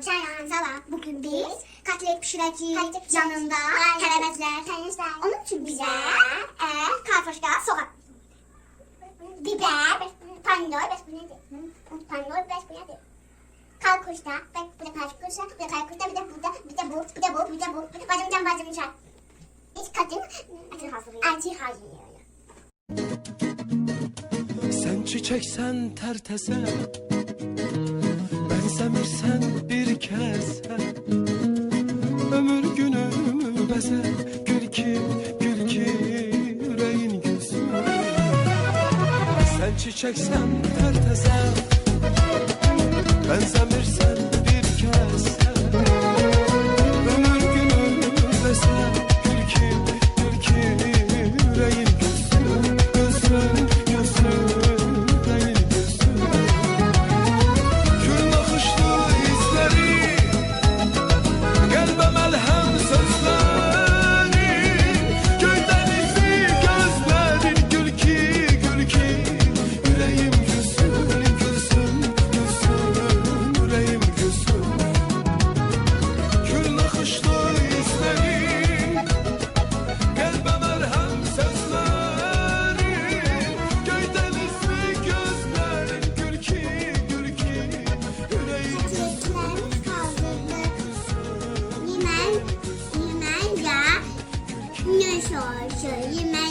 selam. Selam selam. Bugün biz katlet pişireceğiz. Yanında. Kerevezler. Onun için bize e, karpuşka, soğan, Biber, pandor, bez bu nedir? Pandor, bez bu nedir? Kalkuşta, bak bu da kalkuşta, bu da kalkuşta, bir de bu da, bir de bu, bir de bu, bir de bu. Bacımcan bacımcan. İlk kadın Acı hazırlıyor. acı hazırlıyor. Sen çiçeksen tertese Benzemirsen bir kese Ömür günümü beze Gül ki, gül ki yüreğin gülsün. Sen çiçeksen tertese 我小姨妈